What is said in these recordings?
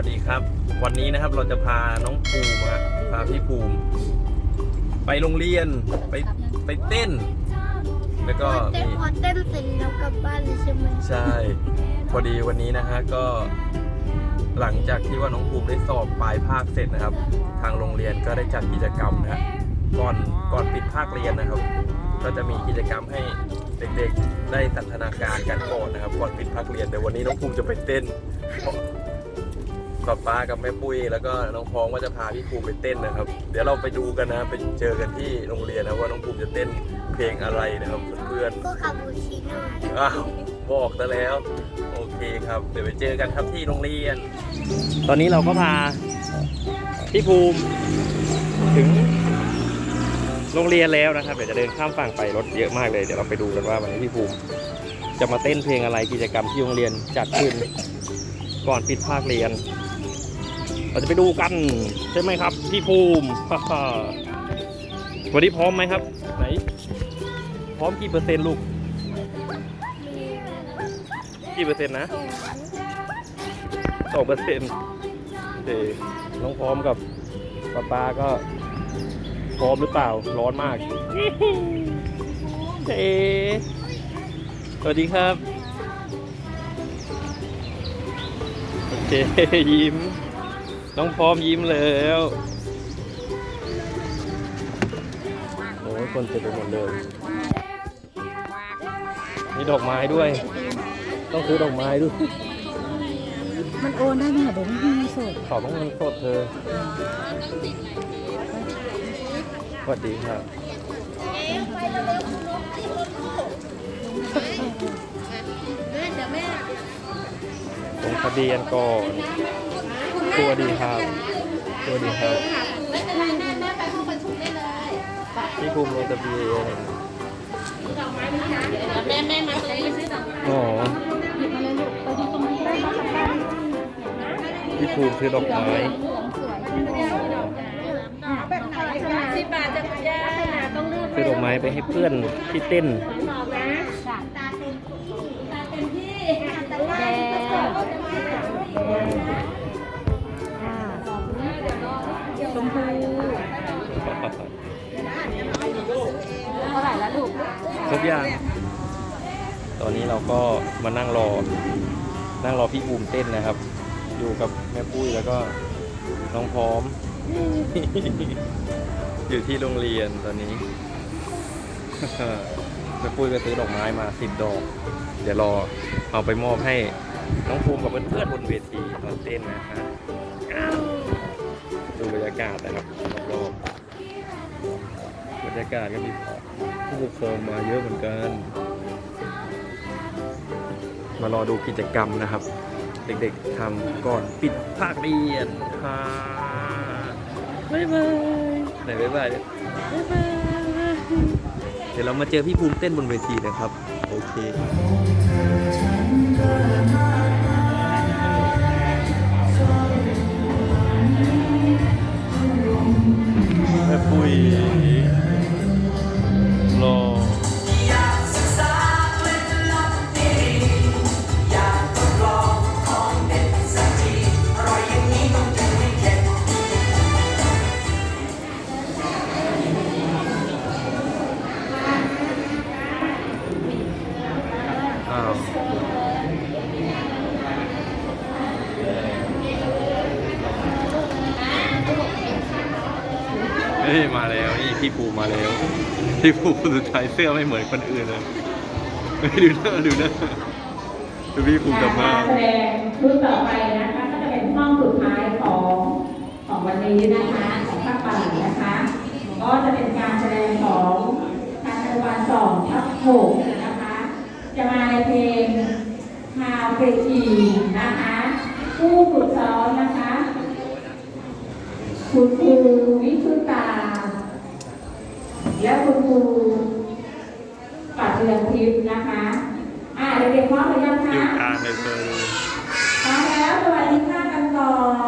วัสดีครับ วันนี้นะครับเราจะพาน้องภูมิฮะพาพี่ภูมิ ไปโรงเรียนไปไปเต้น แล้วก็เต้นมีพอเต้นเสร็จแล้วกลับบ้านเลยใช่ไหมใช่ พอดีวันนี้นะฮะก็หลังจากที่ว่าน้องภูมิได้สอบปลายภาคเสร็จนะครับ ทางโรงเรียนก็ได้จัดกิจกรรมนะฮะก่อนก่อนปิดภาคเรียนนะครับ ก็จะมีกิจกรรมให้เด็กๆได้สันทนาการกันก่อนนะครับก่อนปิดภาคเรียนแต่วันนี้น้องภูมิจะไปเต้น กับป้ากับแม่ปุ้ยแล้วก็น้องพร้อมก็จะพาพี่ภูมิไปเต้นนะครับ เดี๋ยวเราไปดูกันนะไปเจอกันที่โรงเรียนนะว่าน้องภูมิจะเต้นเพลงอะไรนะครับเพื่อนๆก็คาปูชิโน่อ้าวบอกซะแล้ว โอเคครับเดี๋ยวไปเจอกันครับที่โรงเรียน ตอนนี้เราก็พาพี่ภูมิถึงโรงเรียนแล้วนะครับ เดี๋ยวจะเดินข้ามฝั่งไปรถเยอะมากเลย เดี๋ยวเราไปดูกันว่าวันนี้พี่ภูมิ จะมาเต้นเพลงอะไรกิจกรรมที่โรงเรียนจัดขึ้น ก่อนปิดภาคเรียน เราจะไปดูกันใช่ไหมครับ พี่ภูมิวันนี้พร้อมไหมครับ ไหน พร้อมกี่เปอร์เซ็นต์ลูก กี่เปอร์เซ็นต์นะสองเปอร์เซ็นต์เดน้องพร้อมกับป้าป้าก็พร้อมหรือเปล่าร้อนมากเดสวัสดีครับ โอเคยิ้ม น้องพร้อมยิ้มแล้วโอ้ยคนเต็มไปหมดเลยมีดอกไม้ด้วย ต้องซื้อดอกไม้ด้วยมันโอนได้ไหมคะเดี๋ยวไม่มีสดขอต้องเงินสดเธอสวัสดีครับลงทะเบียนก่อน สวัสดีครับสวัสดีครับพี่ภูมิลงทะเบียนแม่แม่มาตรงนี้ซื้อดอกอ๋อหยิบมาเลยลูกไปที่ตรงนี้ได้ค่ะป้าพี่ภูมิซื้อดอกไม้แบบไหนคะสิบบาทจะจ้าต้องเลือกซื้อดอกไม้ไปให้เพื่อนที่เต้น ครบยังตอนนี้เราก็มานั่งรอ นั่งรอพี่ภูมิเต้นนะครับ อยู่กับแม่ปุ้ยแล้วก็น้องพร้อม อยู่ที่โรงเรียนตอนนี้ แม่ปุ้ยก็ซื้อดอกไม้มาสิบดอก เดี๋ยวรอเอาไปมอบให้น้องภูมิกับเพื่อนๆบนเวทีตอนเต้นนะฮะดูบรรยากาศนะครับรอบๆบ รรยากาศก็มีผู้ปกครองมาเยอะเหมือนกัน มารอดูกิจกรรมนะครับ เด็กๆทำก่อนปิดภาคเรียนค่ะบ๊ายบายไหนบ๊ายบายดิบ๊ายบาย เดี๋ยวเรามาเจอพี่ภูมิเต้นบนเวทีนะครับ โอเค เฮ้ยมาแล้วนี่พี่ภูมาแล้ว พี่ภูสุดท้ายเสื้อไม่เหมือนคนอื่นเลยดูหน้าดูหน้าดูพี่ภูกลับมาการแสดงรุ่นต่อไปนะคะก็จะเป็นห้องสุดท้ายของของวันนี้นะคะของภาคป่านะคะก็จะเป็นการแสดงของทางจังหวัดสองทับหกนะคะ จะมาในเพลงฮาเปอีนะคะ ผู้ฝึกซ้อมนะคะ คุณครูวิชุตา และคุณครูปัดเรืองทิพย์นะคะ อ่า เด็กๆพร้อมหรือยังคะอยู่กลางเลยเธอพร้อมแล้วสวัสดีค่ะกันก่อน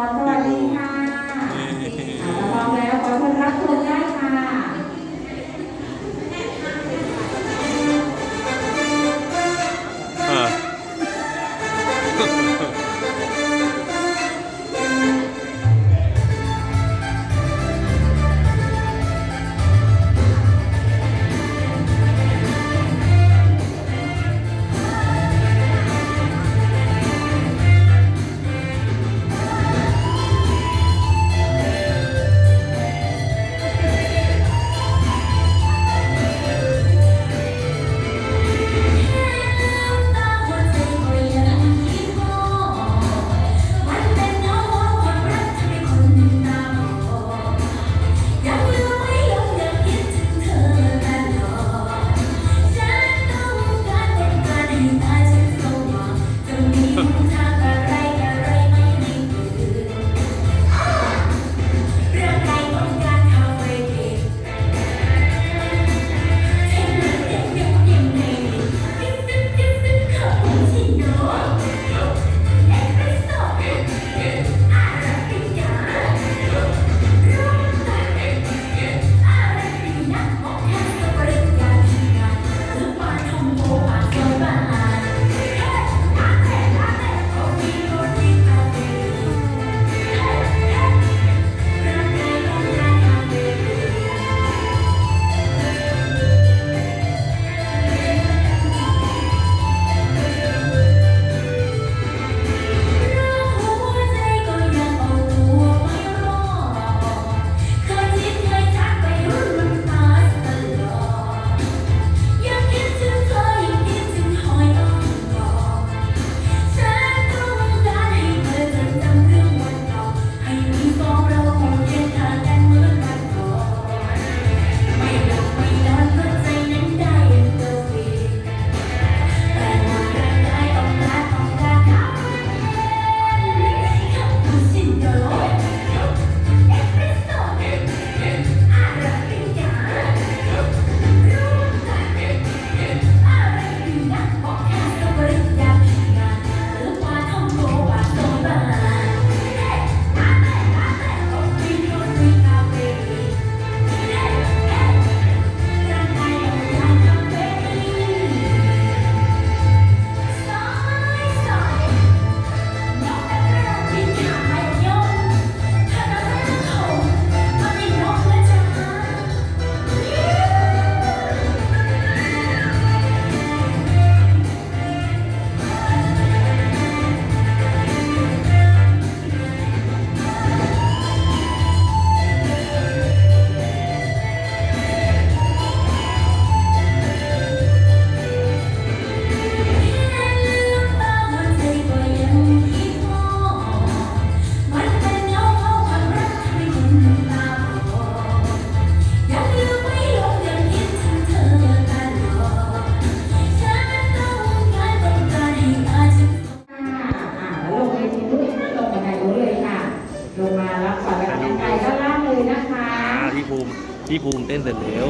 ต้นเสร็จแล้ว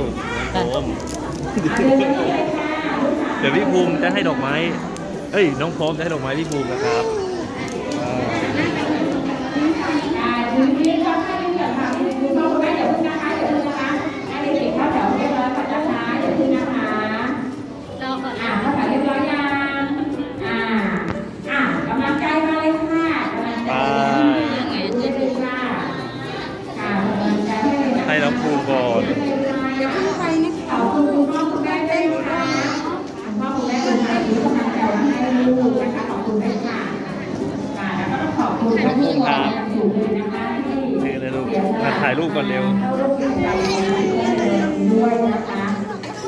น้องพร้อมอะเดินไปนี่เลยค่ะลูกค้าเดี๋ยวพี่ภูมิจะให้ดอกไม้ เอ้ย น้องพร้อมจะให้ดอกไม้พี่ภูมินะครับ ถ่ายรูปก่อนเร็วเข้าร่วมกิจกรรมด้วยนะคะ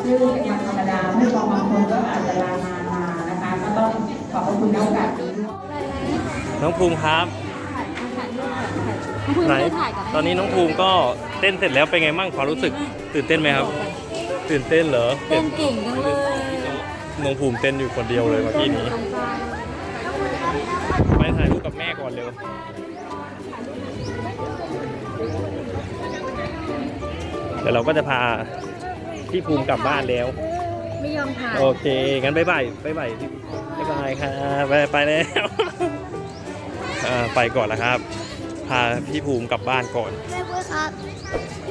ซึ่งเป็นวันธรรมดาผู้ปกครองบางคนก็อาจจะลางานมานะคะ ก็ต้องขอบพระคุณในโอกาสนี้ด้วยน้องภูมิครับน้องภูมิไหนช่วยถ่ายกับตอนนี้น้องภูมิก็เต้นเสร็จแล้วเป็นไงบ้างความรู้สึกตื่นเต้นไหมครับ ตื่นเต้นเหรอเต้นเก่งจังเลยน้องภูมิเต้นอยู่คนเดียวเลยเมื่อกี้นี้ ไปถ่ายรูปกับแม่ก่อนเร็ว เดี๋ยวเราก็จะพาพี่ภูมิกลับบ้านแล้ว ไม่ยอมถ่ายโอเค งั้นบ๊ายบายบ๊ายบายบ๊ายบายครับไปไปแล้วอ่าไปก่อนแล้วครับ พาพี่ภูมิกลับบ้านก่อนแม่พูดครับ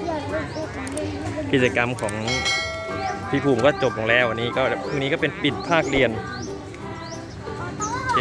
อยากเป็นผู้ของเล่นกิจกรรมของพี่ภูมิก็จบลงแล้ววันนี้ก็พรุ่งนี้ก็เป็นปิดภาคเรียนโอเค